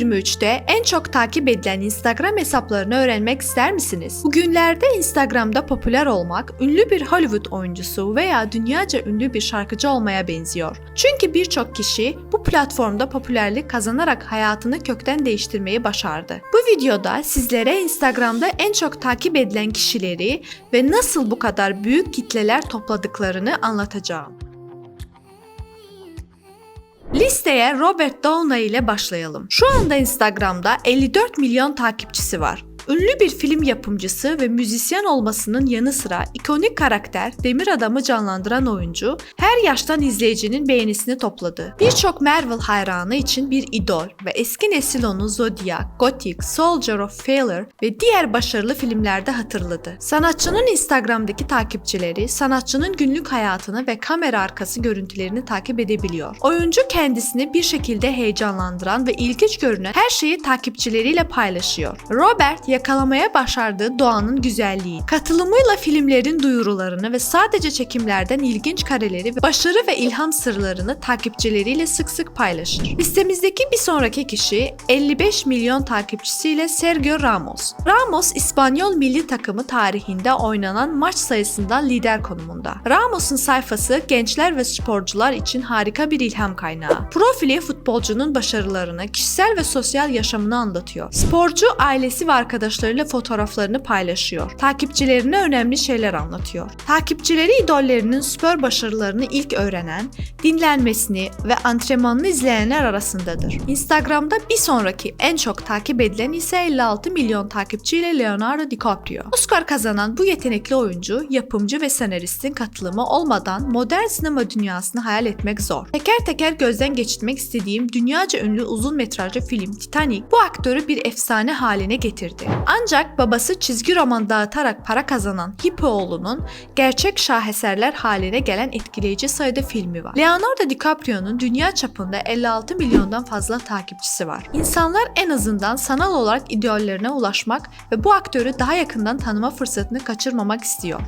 2023'te en çok takip edilen Instagram hesaplarını öğrenmek ister misiniz? Bugünlerde Instagram'da popüler olmak, ünlü bir Hollywood oyuncusu veya dünyaca ünlü bir şarkıcı olmaya benziyor. Çünkü birçok kişi bu platformda popülerlik kazanarak hayatını kökten değiştirmeyi başardı. Bu videoda sizlere Instagram'da en çok takip edilen kişileri ve nasıl bu kadar büyük kitleler topladıklarını anlatacağım. Listeye Robert Downey ile başlayalım. Şu anda Instagram'da 54 milyon takipçisi var. Ünlü bir film yapımcısı ve müzisyen olmasının yanı sıra ikonik karakter Demir Adam'ı canlandıran oyuncu her yaştan izleyicinin beğenisini topladı. Birçok Marvel hayranı için bir idol ve eski nesil onu Zodiac, Gothic, Soldier of Failure ve diğer başarılı filmlerde hatırladı. Sanatçının Instagram'daki takipçileri sanatçının günlük hayatını ve kamera arkası görüntülerini takip edebiliyor. Oyuncu kendisini bir şekilde heyecanlandıran ve ilginç görünen her şeyi takipçileriyle paylaşıyor. Robert yakalamaya başardığı doğanın güzelliği, katılımıyla filmlerin duyurularını ve sadece çekimlerden ilginç kareleri başarı ve ilham sırlarını takipçileriyle sık sık paylaşır. Listemizdeki bir sonraki kişi 55 milyon takipçisiyle Sergio Ramos. Ramos, İspanyol milli takımı tarihinde oynanan maç sayısından lider konumunda. Ramos'un sayfası gençler ve sporcular için harika bir ilham kaynağı. Profili futbolcunun başarılarını, kişisel ve sosyal yaşamını anlatıyor. Sporcu, ailesi ve arkadaşlarıyla fotoğraflarını paylaşıyor. Takipçilerine önemli şeyler anlatıyor. Takipçileri idollerinin spor başarılarını ilk öğrenen, dinlenmesini ve antrenmanını izleyenler arasındadır. Instagram'da bir sonraki en çok takip edilen ise 56 milyon takipçiyle Leonardo DiCaprio. Oscar kazanan bu yetenekli oyuncu, yapımcı ve senaristin katılımı olmadan modern sinema dünyasını hayal etmek zor. Teker teker gözden geçirmek istediğim dünyaca ünlü uzun metrajlı film Titanic bu aktörü bir efsane haline getirdi. Ancak babası çizgi roman dağıtarak para kazanan Hippo oğlunun gerçek şaheserler haline gelen etkileyici sayıda filmi var. Leonardo DiCaprio'nun dünya çapında 56 milyondan fazla takipçisi var. İnsanlar en azından sanal olarak idollerine ulaşmak ve bu aktörü daha yakından tanıma fırsatını kaçırmamak istiyor.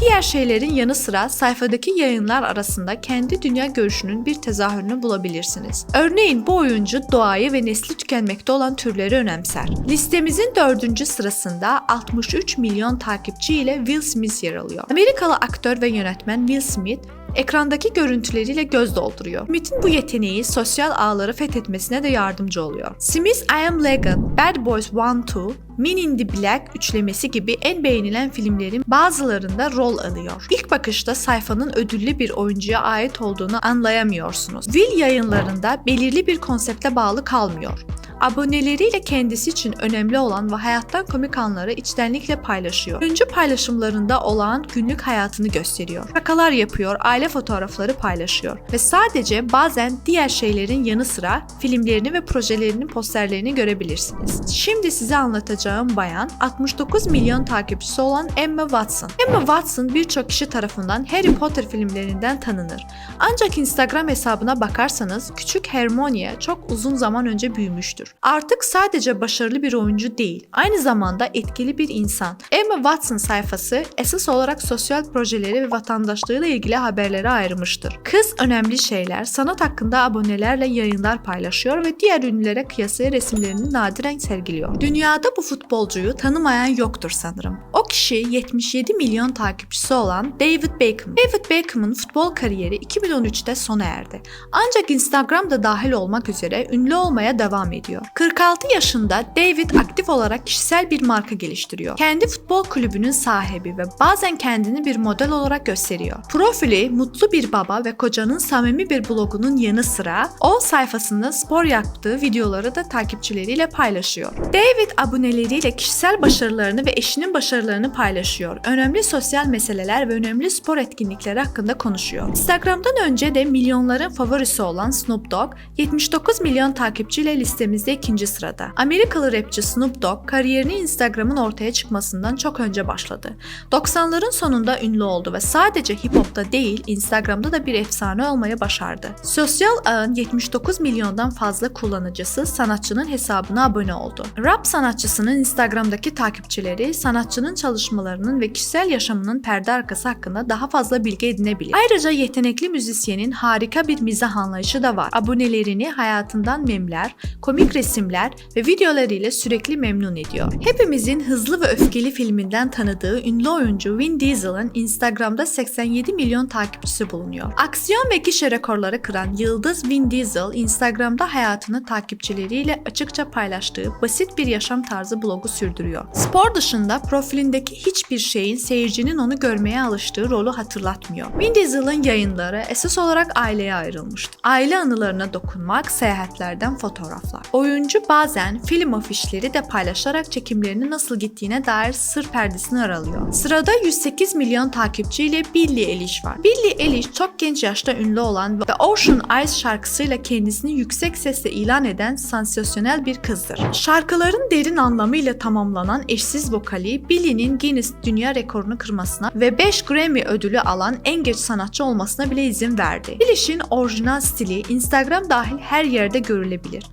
Diğer şeylerin yanı sıra sayfadaki yayınlar arasında kendi dünya görüşünün bir tezahürünü bulabilirsiniz. Örneğin bu oyuncu doğayı ve nesli tükenmekte olan türleri önemser. Listemizin dördüncü sırasında 63 milyon takipçi ile Will Smith yer alıyor. Amerikalı aktör ve yönetmen Will Smith ekrandaki görüntüleriyle göz dolduruyor. Smith'in bu yeteneği sosyal ağları fethetmesine de yardımcı oluyor. Smith I Am Legend, Bad Boys 1-2, Men in the Black üçlemesi gibi en beğenilen filmlerin bazılarında rol alıyor. İlk bakışta sayfanın ödüllü bir oyuncuya ait olduğunu anlayamıyorsunuz. Will yayınlarında belirli bir konsepte bağlı kalmıyor aboneleriyle kendisi için önemli olan ve hayattan komik anları içtenlikle paylaşıyor. Öncü paylaşımlarında olağan günlük hayatını gösteriyor. Şakalar yapıyor, aile fotoğrafları paylaşıyor ve sadece bazen diğer şeylerin yanı sıra filmlerini ve projelerinin posterlerini görebilirsiniz. Şimdi size anlatacağım bayan 69 milyon takipçisi olan Emma Watson. Emma Watson birçok kişi tarafından Harry Potter filmlerinden tanınır. Ancak Instagram hesabına bakarsanız küçük Hermione çok uzun zaman önce büyümüştür. Artık sadece başarılı bir oyuncu değil, aynı zamanda etkili bir insan. Emma Watson sayfası esas olarak sosyal projeleri ve vatandaşlığıyla ilgili haberlere ayırmıştır. Kız önemli şeyler, sanat hakkında abonelerle yayınlar paylaşıyor ve diğer ünlülere kıyasıya resimlerini nadiren sergiliyor. Dünyada bu futbolcuyu tanımayan yoktur sanırım. O kişi 77 milyon takipçisi olan David Beckham. David Beckham'ın futbol kariyeri 2013'te sona erdi. Ancak Instagram'da dahil olmak üzere ünlü olmaya devam ediyor. 46 yaşında David aktif olarak kişisel bir marka geliştiriyor. Kendi futbol kulübünün sahibi ve bazen kendini bir model olarak gösteriyor. Profili mutlu bir baba ve kocanın samimi bir blogunun yanı sıra o sayfasında spor yaptığı videoları da takipçileriyle paylaşıyor. David aboneleriyle kişisel başarılarını ve eşinin başarılarını paylaşıyor. Önemli sosyal meseleler ve önemli spor etkinlikleri hakkında konuşuyor. Instagram'dan önce de milyonların favorisi olan Snoop Dogg 79 milyon takipçiyle listemizde ikinci sırada. Amerikalı rapçi Snoop Dogg kariyerini Instagram'ın ortaya çıkmasından çok önce başladı. 90'ların sonunda ünlü oldu ve sadece hip hop'ta değil Instagram'da da bir efsane olmaya başardı. Sosyal ağın 79 milyondan fazla kullanıcısı sanatçının hesabına abone oldu. Rap sanatçısının Instagram'daki takipçileri sanatçının çalışmalarının ve kişisel yaşamının perde arkası hakkında daha fazla bilgi edinebilir. Ayrıca yetenekli müzisyenin harika bir mizah anlayışı da var. Abonelerini hayatından memler, komik resimler ve videolarıyla sürekli memnun ediyor. Hepimizin Hızlı ve Öfkeli filminden tanıdığı ünlü oyuncu Vin Diesel'ın Instagram'da 87 milyon takipçisi bulunuyor. Aksiyon ve gişe rekorları kıran Yıldız Vin Diesel, Instagram'da hayatını takipçileriyle açıkça paylaştığı basit bir yaşam tarzı blogu sürdürüyor. Spor dışında profilindeki hiçbir şeyin seyircinin onu görmeye alıştığı rolü hatırlatmıyor. Vin Diesel'ın yayınları esas olarak aileye ayrılmıştı. Aile anılarına dokunmak, seyahatlerden fotoğraflar. Oyuncu bazen film afişleri de paylaşarak çekimlerinin nasıl gittiğine dair sır perdesini aralıyor. Sırada 108 milyon takipçiyle Billie Eilish var. Billie Eilish çok genç yaşta ünlü olan ve Ocean Eyes şarkısıyla kendisini yüksek sesle ilan eden sansasyonel bir kızdır. Şarkıların derin anlamıyla tamamlanan eşsiz vokali Billie'nin Guinness Dünya Rekorunu kırmasına ve 5 Grammy ödülü alan en geç sanatçı olmasına bile izin verdi. Eilish'in orijinal stili Instagram dahil her yerde görülebilir.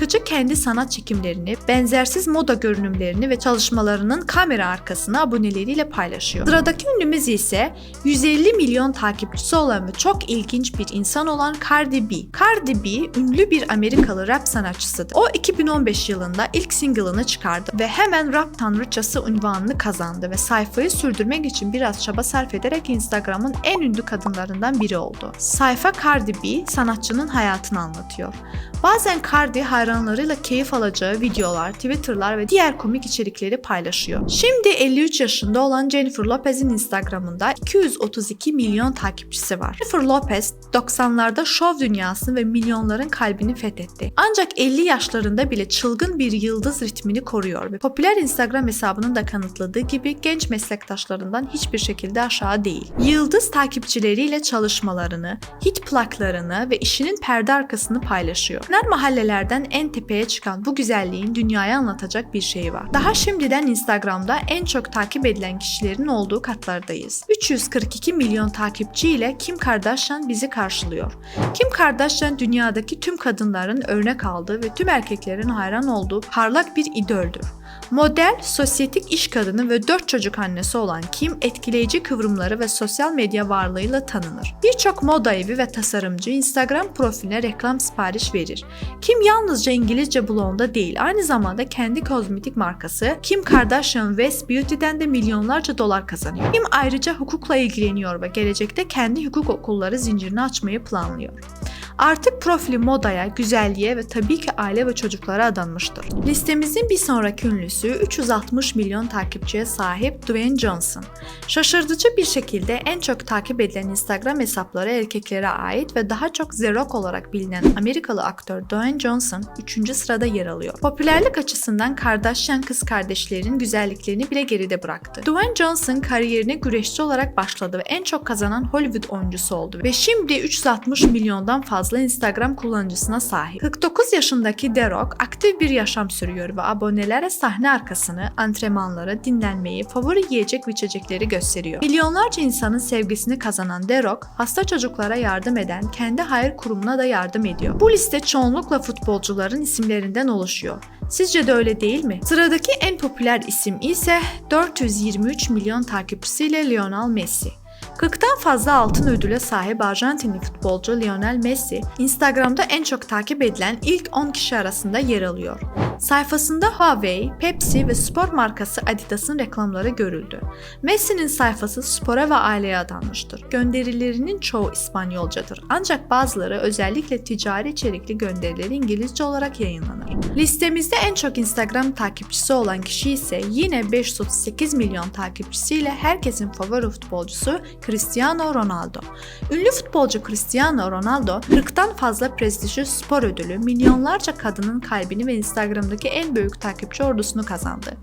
Şarkıcı kendi sanat çekimlerini, benzersiz moda görünümlerini ve çalışmalarının kamera arkasına aboneleriyle paylaşıyor. Sıradaki ünlümüz ise 150 milyon takipçisi olan ve çok ilginç bir insan olan Cardi B. Cardi B ünlü bir Amerikalı rap sanatçısıdır. O 2015 yılında ilk single'ını çıkardı ve hemen rap tanrıçası unvanını kazandı ve sayfayı sürdürmek için biraz çaba sarf ederek Instagram'ın en ünlü kadınlarından biri oldu. Sayfa Cardi B sanatçının hayatını anlatıyor. Bazen Cardi hayranlarıyla keyif alacağı videolar, Twitter'lar ve diğer komik içerikleri paylaşıyor. Şimdi 53 yaşında olan Jennifer Lopez'in Instagram'ında 232 milyon takipçisi var. Jennifer Lopez 90'larda şov dünyasını ve milyonların kalbini fethetti. Ancak 50 yaşlarında bile çılgın bir yıldız ritmini koruyor ve popüler Instagram hesabının da kanıtladığı gibi genç meslektaşlarından hiçbir şekilde aşağı değil. Yıldız takipçileriyle çalışmalarını, hit plaklarını ve işinin perde arkasını paylaşıyor. Ner mahallelerden en tepeye çıkan bu güzelliğin dünyaya anlatacak bir şey var. Daha şimdiden Instagram'da en çok takip edilen kişilerin olduğu katlardayız. 342 milyon takipçi ile Kim Kardashian bizi karşılıyor. Kim Kardashian dünyadaki tüm kadınların örnek aldığı ve tüm erkeklerin hayran olduğu parlak bir idoldür. Model, sosyetik iş kadını ve 4 çocuk annesi olan Kim, etkileyici kıvrımları ve sosyal medya varlığıyla tanınır. Birçok moda evi ve tasarımcı Instagram profiline reklam sipariş verir. Kim yalnızca İngilizce blogunda değil, aynı zamanda kendi kozmetik markası Kim Kardashian West Beauty'den de milyonlarca dolar kazanıyor. Kim ayrıca hukukla ilgileniyor ve gelecekte kendi hukuk okulları zincirini açmayı planlıyor. Artık profili modaya, güzelliğe ve tabii ki aile ve çocuklara adanmıştır. Listemizin bir sonraki ünlüsü 360 milyon takipçiye sahip Dwayne Johnson. Şaşırtıcı bir şekilde en çok takip edilen Instagram hesapları erkeklere ait ve daha çok The Rock olarak bilinen Amerikalı aktör Dwayne Johnson 3. sırada yer alıyor. Popülerlik açısından Kardashian kız kardeşlerin güzelliklerini bile geride bıraktı. Dwayne Johnson kariyerine güreşçi olarak başladı ve en çok kazanan Hollywood oyuncusu oldu ve şimdi 360 milyondan fazla Instagram kullanıcısına sahip. 49 yaşındaki The Rock aktif bir yaşam sürüyor ve abonelere sahne arkasını, antrenmanları, dinlenmeyi, favori yiyecek ve içecekleri gösteriyor. Milyonlarca insanın sevgisini kazanan The Rock, hasta çocuklara yardım eden kendi hayır kurumuna da yardım ediyor. Bu liste çoğunlukla futbolcuların isimlerinden oluşuyor. Sizce de öyle değil mi? Sıradaki en popüler isim ise 423 milyon takipçisiyle Lionel Messi. 40'tan fazla altın ödüle sahip Arjantinli futbolcu Lionel Messi, Instagram'da en çok takip edilen ilk 10 kişi arasında yer alıyor. Sayfasında Huawei, Pepsi ve spor markası Adidas'ın reklamları görüldü. Messi'nin sayfası spora ve aileye adanmıştır. Gönderilerinin çoğu İspanyolcadır ancak bazıları özellikle ticari içerikli gönderileri İngilizce olarak yayınlanır. Listemizde en çok Instagram takipçisi olan kişi ise yine 538 milyon takipçisiyle herkesin favori futbolcusu Cristiano Ronaldo. Ünlü futbolcu Cristiano Ronaldo 40'tan fazla prestijli spor ödülü, milyonlarca kadının kalbini ve Instagram'daki en büyük takipçi ordusunu kazandı.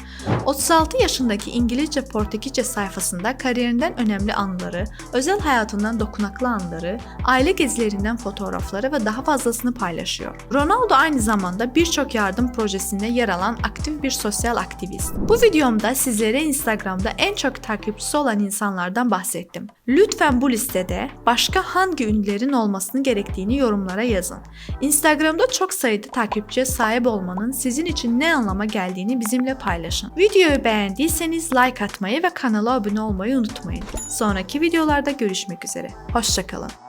36 yaşındaki İngilizce Portekizce sayfasında kariyerinden önemli anları, özel hayatından dokunaklı anları, aile gezilerinden fotoğrafları ve daha fazlasını paylaşıyor. Ronaldo aynı zamanda birçok yardım projesinde yer alan aktif bir sosyal aktivist. Bu videomda sizlere Instagram'da en çok takipçisi olan insanlardan bahsettim. Lütfen bu listede başka hangi ünlülerin olmasını gerektiğini yorumlara yazın. Instagram'da çok sayıda takipçiye sahip olmanın sizin için ne anlama geldiğini bizimle paylaşın. Videoyu beğendiyseniz like atmayı ve kanala abone olmayı unutmayın. Sonraki videolarda görüşmek üzere. Hoşçakalın.